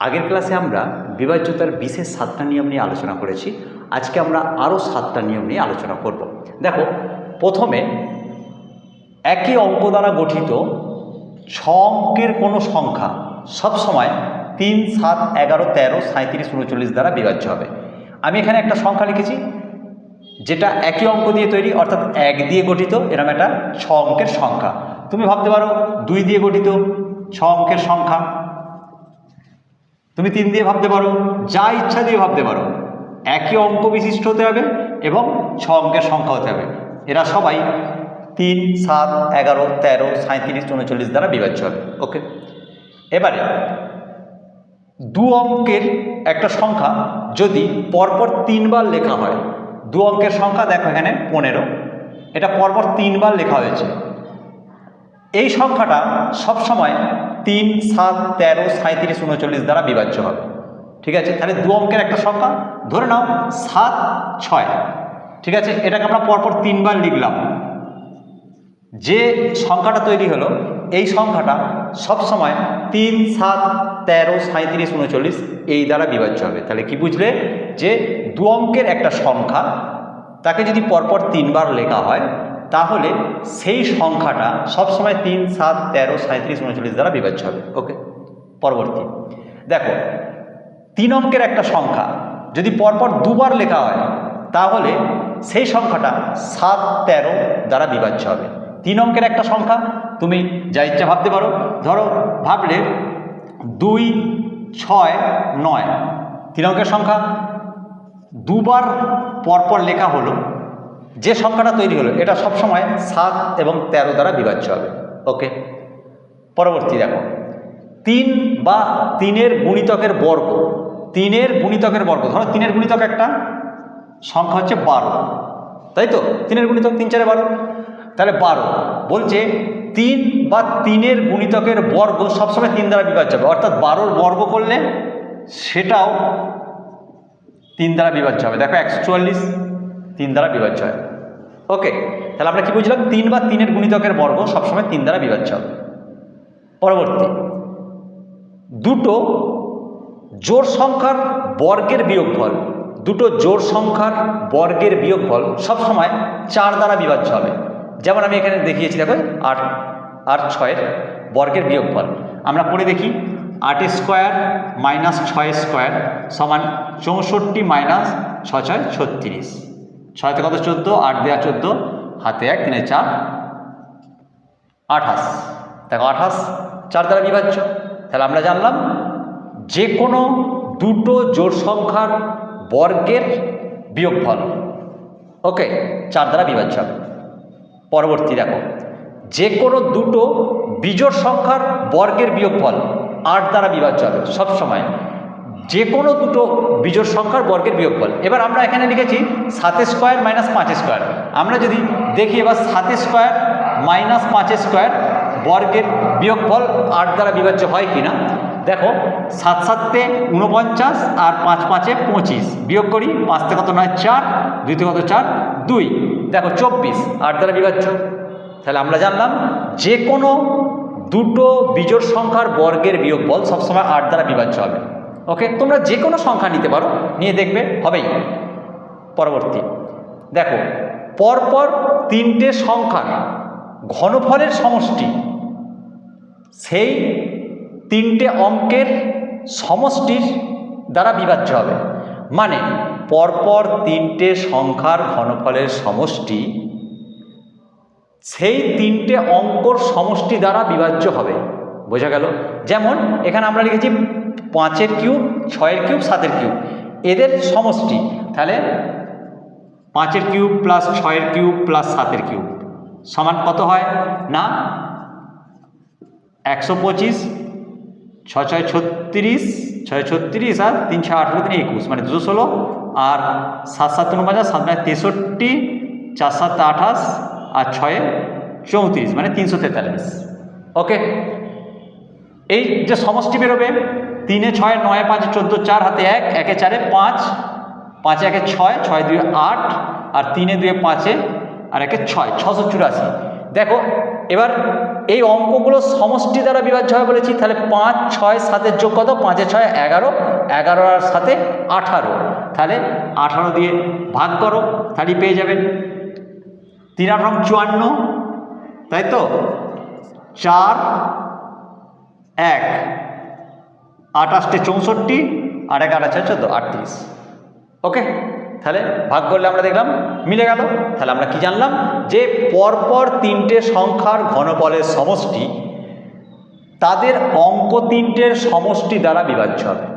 আগের ক্লাসে আমরা বিভাজ্যতার বিশেষ সাতটা নিয়ম নিয়ে আলোচনা করেছি। আজকে আমরা আরও সাতটা নিয়ম নিয়ে আলোচনা করব। দেখো, প্রথমে একই অঙ্ক দ্বারা গঠিত ছ অঙ্কের কোনো সংখ্যা সবসময় তিন, সাত, এগারো, তেরো সাঁত্রিশ উনচল্লিশ দ্বারা বিভাজ্য হবে। আমি এখানে একটা সংখ্যা লিখেছি, যেটা একই অঙ্ক দিয়ে তৈরি, অর্থাৎ এক দিয়ে গঠিত, এরকম একটা ছ অঙ্কের সংখ্যা। তুমি ভাবতে পারো, দুই দিয়ে গঠিত, ছ অঙ্কের সংখ্যা। তুমি তিন দিয়ে ভাবতে পারো, যা ইচ্ছা দিয়ে ভাবতে পারো। একই অঙ্ক বিশিষ্ট হতে হবে এবং ছ অঙ্কের সংখ্যা হতে হবে। এরা সবাই তিন, সাত, এগারো, তেরো সাঁত্রিশ উনচল্লিশ দ্বারা বিভাজ্য হবে। ওকে এবারে, দু অঙ্কের একটা সংখ্যা যদি পরপর তিনবার লেখা হয়, দু অঙ্কের সংখ্যা দেখো এখানে পনেরো। এটা পরপর তিনবার লেখা হয়েছে। এই সংখ্যাটা সবসময় তিন, সাত, তেরো সাঁত্রিশ উনচল্লিশ দ্বারা বিভাজ্য হবে। ঠিক আছে? তাহলে দু অঙ্কের একটা সংখ্যা, ধরে নাও, সাত, ছয়। ঠিক আছে? এটাকে আমরা পরপর তিনবার লিখলাম। যে সংখ্যাটা তৈরি হলো, এই সংখ্যাটা সবসময় তিন, সাত, তেরো সাঁত্রিশ উনচল্লিশ এই দ্বারা বিভাজ্য হবে। তাহলে কি বুঝলে? যে দু অঙ্কের একটা সংখ্যা, তাকে যদি পরপর তিনবার লেখা হয় তাহলে সেই সংখ্যাটা সবসময় তিন, সাত, তেরো সাঁত্রিশ উনচল্লিশ দ্বারা বিভাজ্য হবে। ওকে? পরবর্তী। দেখো, তিন অঙ্কের একটা সংখ্যা যদি পরপর দুবার লেখা হয়, তাহলে সেই সংখ্যাটা সাত, তেরো দ্বারা বিভাজ্য হবে। তিন অঙ্কের একটা সংখ্যা, তুমি যা ইচ্ছা ভাবতে পারো। ধরো, ভাবলে দুই, ছয়, নয়। তিন অঙ্কের সংখ্যা, দুবার পরপর লেখা হলো যে সংখ্যাটা তৈরি হলো, এটা সবসময় সাত এবং তেরো দ্বারা বিভাজ্য হবে। ওকে পরবর্তী দেখো। তিন বা তিনের গুণিতকের বর্গ, তিনের গুণিতকের বর্গ, ধরো তিনের গুণিতক একটা, সংখ্যা হচ্ছে বারো। তাই তো? তিনের গুণিতক তিন চারে বারো। তাহলে বারো বলছে তিন বা তিনের গুণিতকের বর্গ সবসময় তিন দ্বারা বিভাজ্য হবে। অর্থাৎ বারোর বর্গ করলে সেটাও তিন দ্বারা বিভাজ্য হবে। দেখো একশো চুয়াল্লিশ তিন দ্বারা বিভাজ্য হয়। ওকে তাহলে আমরা কি বুঝলাম? তিন বা তিনের গুণিতকের বর্গ সবসময় তিন দ্বারা বিভাজ্য হবে। পরবর্তী, দুটো জোর সংখ্যার বর্গের বিয়োগফল, দুটো জোর সংখ্যার বর্গের বিয়োগফল সবসময় চার দ্বারা বিভাজ্য হবে। যেমন আমি এখানে দেখিয়েছি, দেখো, আট আট ছয়ের বর্গের বিয়োগফল। আমরা পড়ে দেখি, আট স্কোয়ার মাইনাস ছয় স্কোয়ার সমান চৌষট্টি মাইনাস ছ ছয় ছত্রিশ। ছয়তে কত? চোদ্দ, আট দেওয়া চোদ্দ, হাতে এক, তিনে চার, আঠাশ। দেখো আঠাশ, চার দ্বারা বিভাজ্য। তাহলে আমরা জানলাম যে কোনো দুটো জোড় সংখ্যার বর্গের বিয়োগফল। ওকে, চার দ্বারা বিভাজ্য। পরবর্তী দেখো, যে কোনো দুটো বিজোড় সংখ্যার বর্গের বিয়োগফল আট দ্বারা বিভাজ্য হবে সবসময়। যে কোনো দুটো বিজোড় সংখ্যার বর্গের বিয়োগফল। এবার আমরা এখানে লিখেছি সাত স্কোয়ার মাইনাস পাঁচ স্কোয়ার। আমরা যদি দেখি এবার সাত স্কোয়ার মাইনাস পাঁচ স্কোয়ার বর্গের বিয়োগফল আট দ্বারা বিভাজ্য হয় কি না দেখো, সাত সাতে উনপঞ্চাশ আর পাঁচ পাঁচে পঁচিশ। বিয়োগ করি, পাঁচ থেকে কত নয়, চার, দুই থেকে কত চার, দুই। দেখো, চব্বিশ, আট দ্বারা বিভাজ্য। তাহলে আমরা জানলাম যে কোনো দুটো বিজোড় সংখ্যার বর্গের বিয়োগফল সবসময় আট দ্বারা বিভাজ্য হবে। ওকে, তোমরা যে কোনো সংখ্যা নিতে পারো, নিয়ে দেখবে হবেই। পরবর্তী। দেখো, পরপর তিনটে সংখ্যার ঘনফলের সমষ্টি, সেই তিনটে অঙ্কের সমষ্টির দ্বারা বিভাজ্য হবে। মানে পরপর তিনটে সংখ্যার ঘনফলের সমষ্টি, সেই তিনটে অঙ্কর সমষ্টি দ্বারা বিভাজ্য হবে। বোঝা গেল? যেমন, এখানে আমরা লিখেছি পাঁচের কিউব, ছয়ের কিউব, সাতের কিউব। এদের সমষ্টি, তাহলে পাঁচের কিউব প্লাস ছয়ের কিউব প্লাস সাতের কিউব। সমান কত হয়? না, একশো পঁচিশ ছ ছয় ছত্রিশ ছয় ছত্রিশ আর তিন ছয় আঠেরো তিন একুশ মানে দুশো ষোলো। আর সাত সাত উনপঞ্চাশ সাত নয় তেষট্টি, চার সাত আঠাশ আর ছয়ে চৌত্রিশ মানে তিনশো তেতাল্লিশ। ওকে? এই যে সমষ্টি বেরোবে তিনে ছয়, নয় পাঁচ, চোদ্দ, চার, হাতে এক, একে চারে পাঁচ, পাঁচে একে ছয় ছয় দুই আট, আর তিনে দুয়ে পাঁচে আর একে ছয়, ছশো চুরাশি। দেখো, এবার এই অঙ্কগুলো সমষ্টি দ্বারা বিভাজ্য হয় বলেছি, তাহলে পাঁচ, ছয় সাতের যোগ কত? পাঁচে ছয়, এগারো এগারো আর সাথে আঠারো। তাহলে আঠারো দিয়ে ভাগ করো তাহলে পেয়ে যাবেন তিন আঠারো চুয়ান্ন, তাই তো? চার, এক। আঠাশটে চৌষট্টি আর এক আঠাশ চোদ্দ, আটত্রিশ। ওকে? তাহলে ভাগ করলে আমরা দেখলাম মিলে গেল। তাহলে আমরা কি জানলাম? যে পরপর তিনটে সংখ্যার ঘনফলের সমষ্টি তাদের অঙ্ক তিনটের সমষ্টি দ্বারা বিভাজ্য হবে।